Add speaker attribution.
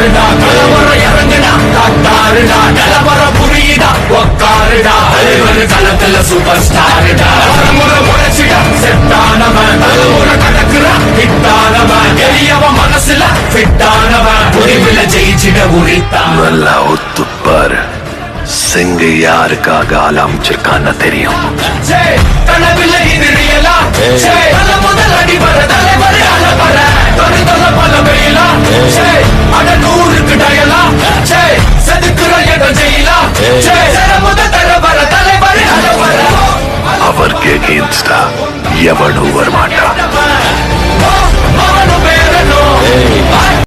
Speaker 1: ஒக்காருடா கலவர இறங்குடா. தட்டாருடா கலவர புரியுடா. ஒக்காருடா அலைவரு களத்துல சூப்பர் ஸ்டாருடா முறை முறைச்சிடா செட்டானவன் தலைமுறை கடக்குறா. ஹிட்டானவன் எளியவ மனசுல ஃபிட்டானவன். முடிவில் ஜெயிச்சிட உரித்தான்.
Speaker 2: நல்லா ஒத்துப்பாரு. சிங்கு யாருக்காக ஆலாமிச்சிருக்கான்னு தெரியும்.
Speaker 1: ఇంత ఎవడు వర్మాట